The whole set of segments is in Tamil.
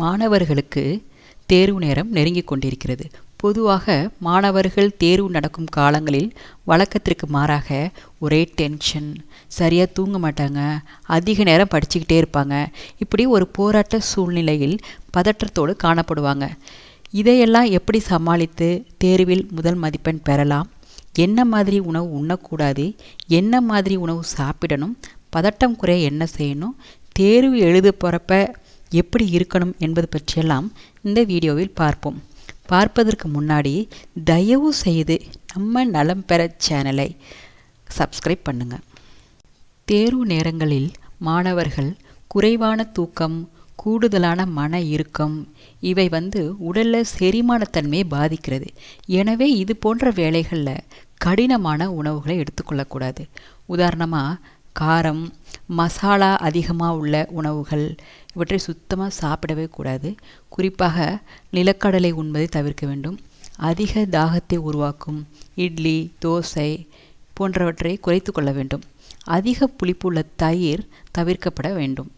மாணவர்களுக்கு தேர்வு நேரம் நெருங்கிக் கொண்டிருக்கிறது. பொதுவாக மாணவர்கள் தேர்வு நடக்கும் காலங்களில் வழக்கத்திற்கு மாறாக ஒரே டென்ஷன் சரியாக தூங்க மாட்டாங்க அதிக நேரம் படிச்சுக்கிட்டே இருப்பாங்க. இப்படி ஒரு போராட்ட சூழ்நிலையில் பதற்றத்தோடு காணப்படுவாங்க. இதையெல்லாம் எப்படி சமாளித்து தேர்வில் முதல் மதிப்பெண் பெறலாம்? என்ன மாதிரி உணவு உண்ணக்கூடாது? என்ன மாதிரி உணவு சாப்பிடணும்? பதட்டம் குறைய என்ன செய்யணும்? தேர்வு எழுத போகிறப்ப எப்படி இருக்கணும் என்பது பற்றியெல்லாம் இந்த வீடியோவில் பார்ப்போம். பார்ப்பதற்கு முன்னாடி தயவு செய்து நம்ம நலம் பெற சேனலை சப்ஸ்கிரைப் பண்ணுங்க. தேர்வு நேரங்களில் மாணவர்கள் குறைவான தூக்கம் கூடுதலான மன இறுக்கம் இவை வந்து உடலில் செரிமானத்தன்மையை பாதிக்கிறது. எனவே இது போன்ற வேலைகளில் கடினமான உணவுகளை எடுத்துக்கொள்ளக்கூடாது. உதாரணமாக காரம் மசாலா அதிகமாக உள்ள உணவுகள் இவற்றை சுத்தமாக சாப்பிடவே கூடாது. குறிப்பாக நிலக்கடலை உண்பதை தவிர்க்க வேண்டும். அதிக தாகத்தை உருவாக்கும் இட்லி தோசை போன்றவற்றை குறைத்து கொள்ள வேண்டும். அதிக புளிப்புள்ள தயிர் தவிர்க்கப்பட வேண்டும்.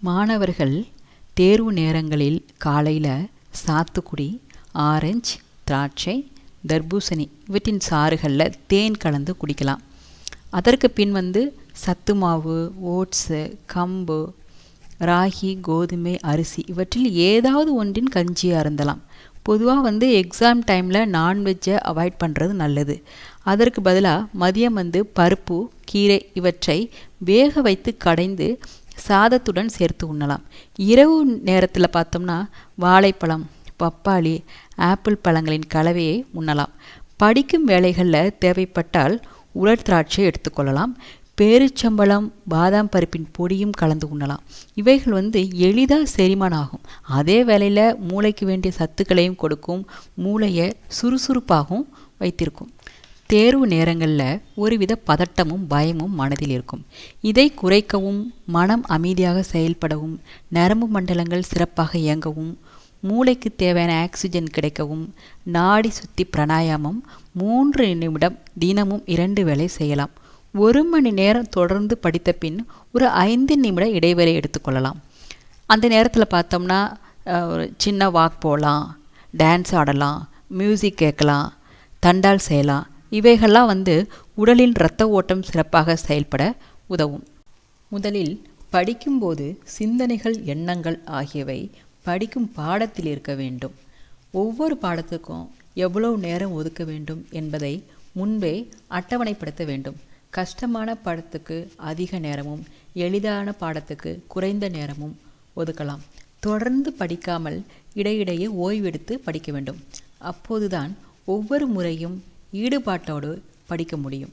மாணவர்கள் தேர்வு நேரங்களில் காலையில் சாத்துக்குடி ஆரஞ்சு திராட்சை தர்பூசணி இவற்றின் சாறுகளில் தேன் கலந்து குடிக்கலாம். அதற்கு பின் வந்து சத்து மாவு ஓட்ஸு கம்பு ராகி கோதுமை அரிசி இவற்றில் ஏதாவது ஒன்றின் கஞ்சியாக இருந்தலாம். பொதுவாக வந்து எக்ஸாம் டைமில் நான்வெஜ்ஜை அவாய்ட் பண்ணுறது நல்லது. அதற்கு பதிலாக மதியம் வந்து பருப்பு கீரை இவற்றை வேக வைத்து கடைந்து சாதத்துடன் சேர்த்து உண்ணலாம். இரவு நேரத்தில் பார்த்தோம்னா வாழைப்பழம் பப்பாளி ஆப்பிள் பழங்களின் கலவையை உண்ணலாம். படிக்கும் வேலைகளில் தேவைப்பட்டால் உலர் திராட்சை எடுத்துக்கொள்ளலாம் பேரிச்சம்பழம் பாதாம் பருப்பின் பொடியும் கலந்து உண்ணலாம். இவைகள் வந்து எளிதாக செரிமானம் ஆகும் அதே வேளையில் மூளைக்கு வேண்டிய சத்துக்களையும் கொடுக்கும். மூளையை சுறுசுறுப்பாகவும் வைத்திருக்கும். தேர்வு நேரங்களில் ஒருவித பதட்டமும் பயமும் மனதில் இருக்கும். இதை குறைக்கவும் மனம் அமைதியாக செயல்படவும் நரம்பு மண்டலங்கள் சிறப்பாக இயங்கவும் மூளைக்கு தேவையான ஆக்சிஜன் கிடைக்கவும் நாடி சுத்தி பிராணாயாமம் மூன்று நிமிடம் தினமும் இரண்டு வேளை செய்யலாம். ஒரு மணி நேரம் தொடர்ந்து படித்த பின் ஒரு ஐந்து நிமிட இடைவெளி எடுத்துக்கொள்ளலாம் அந்த நேரத்தில் பார்த்தோம்னா ஒரு சின்ன வாக் போகலாம் டான்ஸ் ஆடலாம் மியூசிக் கேட்கலாம் தண்டால் செய்யலாம். இவைகள்லாம் வந்து உடலின் இரத்த ஓட்டம் சிறப்பாக செயல்பட உதவும். முதலில் படிக்கும்போது சிந்தனைகள் எண்ணங்கள் ஆகியவை படிக்கும் பாடத்தில் இருக்க வேண்டும். ஒவ்வொரு பாடத்துக்கும் எவ்வளவு நேரம் ஒதுக்க வேண்டும் என்பதை முன்பே அட்டவணைப்படுத்த வேண்டும். கஷ்டமான பாடத்துக்கு அதிக நேரமும் எளிதான பாடத்துக்கு குறைந்த நேரமும் ஒதுக்கலாம். தொடர்ந்து படிக்காமல் இடையிடையே ஓய்வெடுத்து படிக்க வேண்டும். அப்போதுதான் ஒவ்வொரு முறையும் ஈடுபாட்டோடு படிக்க முடியும்.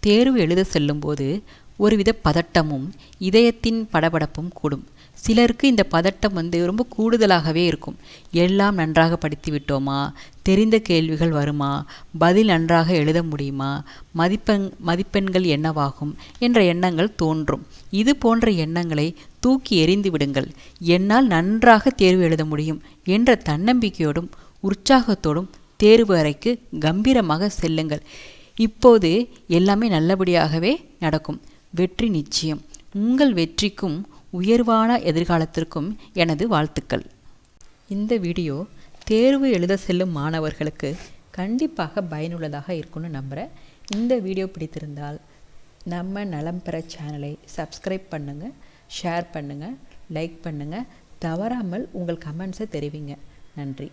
தேர்வு எழுத செல்லும்போது ஒருவித பதட்டமும் இதயத்தின் படபடப்பும் கூடும். சிலருக்கு இந்த பதட்டம் வந்து ரொம்ப கூடுதலாகவே இருக்கும். எல்லாம் நன்றாக படித்து விட்டோமா? தெரிந்த கேள்விகள் வருமா? பதில் நன்றாக எழுத முடியுமா? மதிப்பெண் மதிப்பெண்கள் என்னவாகும்? என்ற எண்ணங்கள் தோன்றும். இது போன்ற எண்ணங்களை தூக்கி எறிந்து விடுங்கள். என்னால் நன்றாக தேர்வு எழுத முடியும் என்ற தன்னம்பிக்கையோடும் உற்சாகத்தோடும் தேர்வு அறைக்கு கம்பீரமாக செல்லுங்கள். இப்போது எல்லாமே நல்லபடியாகவே நடக்கும். வெற்றி நிச்சயம். உங்கள் வெற்றிக்கும் உயர்வான எதிர்காலத்திற்கும் எனது வாழ்த்துக்கள். இந்த வீடியோ தேர்வு எழுத செல்லும் மாணவர்களுக்கு கண்டிப்பாக பயனுள்ளதாக இருக்கும்னு நம்புகிறேன் இந்த வீடியோ பிடித்திருந்தால் நம்ம நலம் பெற சேனலை சப்ஸ்கிரைப் பண்ணுங்கள் ஷேர் பண்ணுங்கள் லைக் பண்ணுங்கள் தவறாமல் உங்கள் கமெண்ட்ஸை தெரிவிங்க. நன்றி.